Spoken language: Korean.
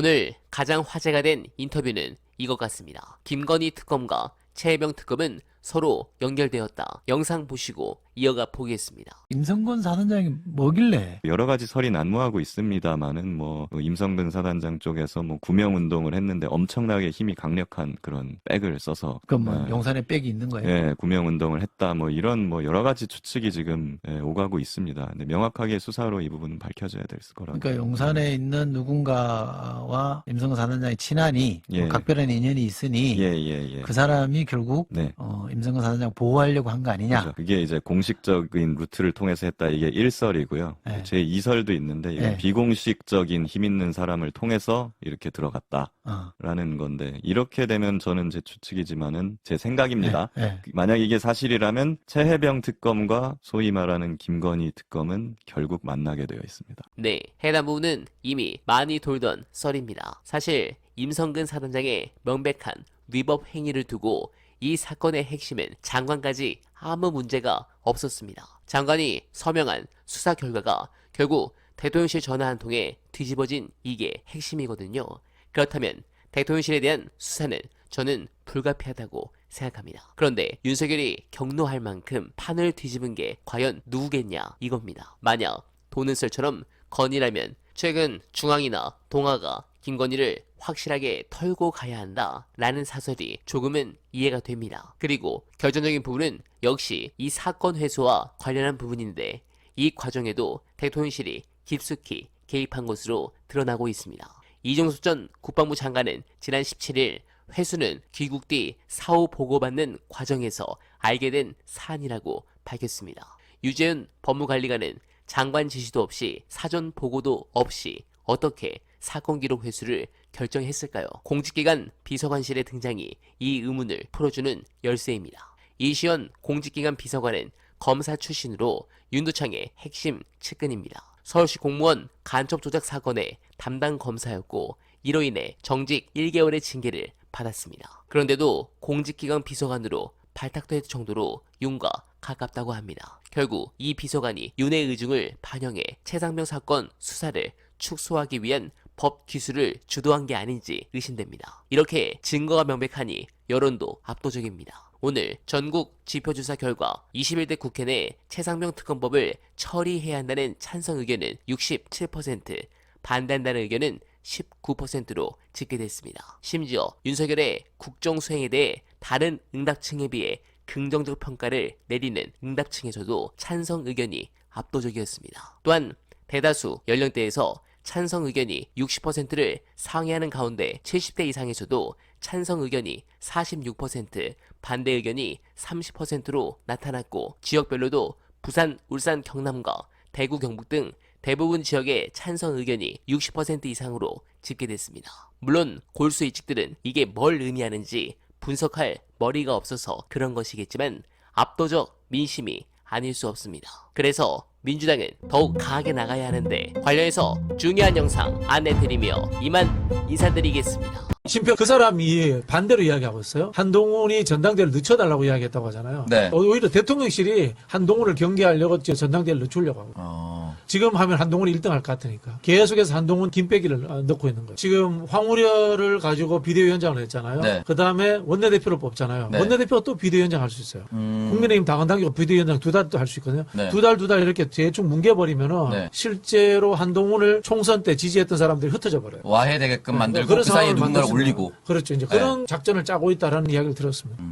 오늘 가장 화제가 된 인터뷰는 이것 같습니다. 김건희 특검과 최혜병 특검은 서로 연결되었다. 영상 보시고 이어가 보겠습니다. 임성근 사단장이 뭐길래 여러 가지 설이 난무하고 있습니다만은 뭐 임성근 사단장 쪽에서 뭐 구명 운동을 했는데 엄청나게 힘이 강력한 그런 백을 써서 그뭐 예, 용산에 백이 있는 거예요? 예, 구명 운동을 했다 뭐 이런 뭐 여러 가지 추측이 지금 예, 오가고 있습니다. 근데 명확하게 수사로 이 부분은 밝혀져야 될 거라고. 그러니까 용산에 있는 누군가와 임성근 사단장의 친한이 뭐 예. 각별한 인연이 있으니 예, 예, 예. 그 사람이 결국 네. 어, 임성근 사단장 보호하려고 한 거 아니냐? 그렇죠. 그게 이제 공식적인 루트를 통해서 했다. 이게 1설이고요. 네. 제 2설도 있는데 이건 네. 비공식적인 힘 있는 사람을 통해서 이렇게 들어갔다라는 어. 건데 이렇게 되면 저는 제 추측이지만은 제 생각입니다. 예, 예. 만약 이게 사실이라면 최해병 특검과 소위 말하는 김건희 특검은 결국 만나게 되어 있습니다. 네, 해당 부분은 이미 많이 돌던 썰입니다. 사실 임성근 사단장의 명백한 위법 행위를 두고 이 사건의 핵심은 장관까지 아무 문제가 없었습니다. 장관이 서명한 수사 결과가 결국 대통령실 전화 한 통에 뒤집어진 이게 핵심이거든요. 그렇다면 대통령실에 대한 수사는 저는 불가피하다고 생각합니다. 그런데 윤석열이 경로할 만큼 판을 뒤집은 게 과연 누구겠냐 이겁니다. 만약 도는썰처럼 건이라면 최근 중앙이나 동아가 김건희를 확실하게 털고 가야 한다 라는 사설이 조금은 이해가 됩니다. 그리고 결정적인 부분은 역시 이 사건 회수와 관련한 부분인데 이 과정에도 대통령실이 깊숙이 개입한 것으로 드러나고 있습니다. 이종섭 전 국방부 장관은 지난 17일 회수는 귀국 뒤 사후 보고받는 과정에서 알게 된 사안이라고 밝혔습니다. 유재훈 법무관리관은 장관 지시도 없이 사전 보고도 없이 어떻게 사건 기록 회수를 결정했을까요? 공직기관 비서관실의 등장이 이 의문을 풀어주는 열쇠입니다. 이시연 공직기관 비서관은 검사 출신으로 윤두창의 핵심 측근입니다. 서울시 공무원 간첩 조작 사건의 담당 검사였고 이로 인해 정직 1개월의 징계를 받았습니다. 그런데도 공직기관 비서관으로 발탁될 정도로 윤과 가깝다고 합니다. 결국 이 비서관이 윤의 의중을 반영해 최상병 사건 수사를 축소하기 위한 법 기술을 주도한 게 아닌지 의심됩니다. 이렇게 증거가 명백하니 여론도 압도적입니다. 오늘 전국 지표조사 결과 21대 국회 내 최상병 특검법을 처리해야 한다는 찬성 의견은 67%, 반대한다는 의견은 19%로 집계됐습니다. 심지어 윤석열의 국정 수행에 대해 다른 응답층에 비해 긍정적 평가를 내리는 응답층에서도 찬성 의견이 압도적이었습니다. 또한 대다수 연령대에서 찬성 의견이 60%를 상회하는 가운데 70대 이상에서도 찬성 의견이 46%, 반대 의견이 30%로 나타났고 지역별로도 부산, 울산, 경남과 대구, 경북 등 대부분 지역의 찬성 의견이 60% 이상으로 집계됐습니다. 물론 골수 이측들은 이게 뭘 의미하는지 분석할 머리가 없어서 그런 것이겠지만 압도적 민심이 아닐 수 없습니다. 그래서 민주당은 더욱 강하게 나가야 하는데 관련해서 중요한 영상 안내드리며 이만 인사드리겠습니다. 심표 그 사람이 반대로 이야기하고 있어요. 한동훈이 전당대회를 늦춰달라고 이야기했다고 하잖아요. 네. 어, 오히려 대통령실이 한동훈을 경계하려고 저 전당대회를 늦추려고 하고. 어. 지금 하면 한동훈이 1등 할 것 같으니까. 계속해서 한동훈 김빼기를 어, 넣고 있는 거예요. 지금 황우려를 가지고 비대위원장을 했잖아요. 네. 그 다음에 원내대표를 뽑잖아요. 네. 원내대표가 또 비대위원장 할 수 있어요. 음. 국민의힘 당원 당규 비대위원장 두 달도 할수 있거든요. 네. 두달 두 달 이렇게 대충 뭉개버리면은 네. 실제로 한동훈을 총선 때 지지했던 사람들이 흩어져 버려요. 와해되게끔 만들고 그런 그 사이에 누군가를 올리고 그렇죠. 이제 네. 그런 작전을 짜고 있다라는 이야기를 들었습니다.